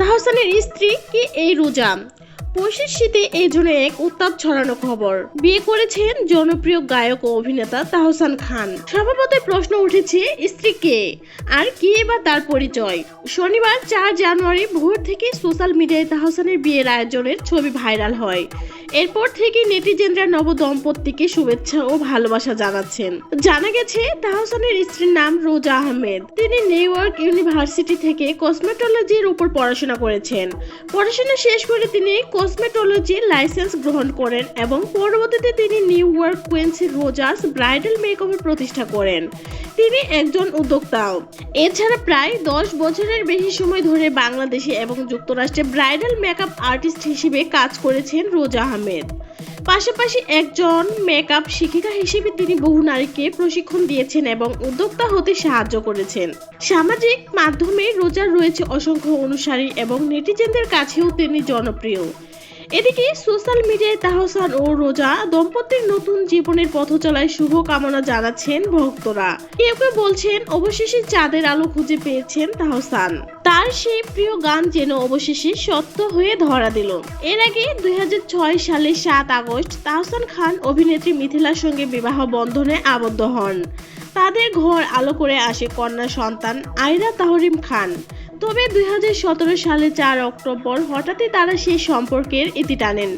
তাহসানের স্ত্রী কি এই রোজা? পৈশের শীতে এই জন্য এক উত্তাপ ছড়ানো খবর। বিয়ে করেছেন জনপ্রিয় গায়ক ও অভিনেতা তাহসান খান। স্বভাবতই প্রশ্ন উঠেছে, স্ত্রী কে? আর কে বা তার পরিচয়? শনিবার চার জানুয়ারি ভোর থেকে সোশ্যাল মিডিয়ায় তাহসানের বিয়ের আয়োজনের ছবি ভাইরাল হয়। এরপর থেকে নেটিজেনরা নব দম্পতিকে শুভেচ্ছা ও ভালোবাসা জানাচ্ছেন। জানা গেছে, তাহসানের স্ত্রীর নাম রোজা আহমেদ। তিনি নিউ ইয়র্ক ইউনিভার্সিটি থেকে কসমেটোলজির উপর পড়াশোনা করেছেন। পড়াশোনা শেষ করে তিনি কসমেটোলজি লাইসেন্স গ্রহণ করেন এবং পরবর্তীতে তিনি New York Quincy Rogers bridal মেকআপের প্রতিষ্ঠা করেন। তিনি একজন উদ্যোক্তাও এছাড়া প্রায় দশ বছরের বেশি সময় ধরে বাংলাদেশে এবং যুক্তরাষ্ট্রে ব্রাইডাল মেকআপ আর্টিস্ট হিসেবে কাজ করেছেন রোজা আহমেদ। পাশাপাশি একজন মেকআপ শিক্ষিকা হিসেবে তিনি বহু নারীকে প্রশিক্ষণ দিয়েছেন এবং উদ্যোক্তা হতে সাহায্য করেছেন। সামাজিক মাধ্যমে রোজার রয়েছে অসংখ্য অনুসারী এবং নেটিজেনদের কাছেও তিনি জনপ্রিয়। এদিকে সোশ্যাল মিডিয়ায় তাহসান ও রোজা দম্পতির নতুন জীবনের পথ চলায় শুভ কামনা জানাচ্ছেন ভক্তরা। কেউ কেউ বলছেন, অবশেষে চাঁদের আলো খুঁজে পেয়েছেন তাহসান। তার সেই প্রিয় গান যেন অবশেষে সত্য হয়ে ধরা দিল। এর আগে দুই হাজার ছয় সালে সাত আগস্ট তাহসান খান অভিনেত্রী মিথিলার সঙ্গে বিবাহ বন্ধনে আবদ্ধ হন। তাদের ঘর আলো করে আসে কন্যা সন্তান আয়রা তাহরিম খান। তবে দুই হাজার সতেরো সালে চার অক্টোবর হঠাৎই তারা সেই সম্পর্কের ইতি টানেন।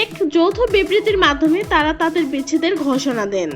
এক যৌথ বিবৃতির মাধ্যমে তারা তাদের বিচ্ছেদের ঘোষণা দেন।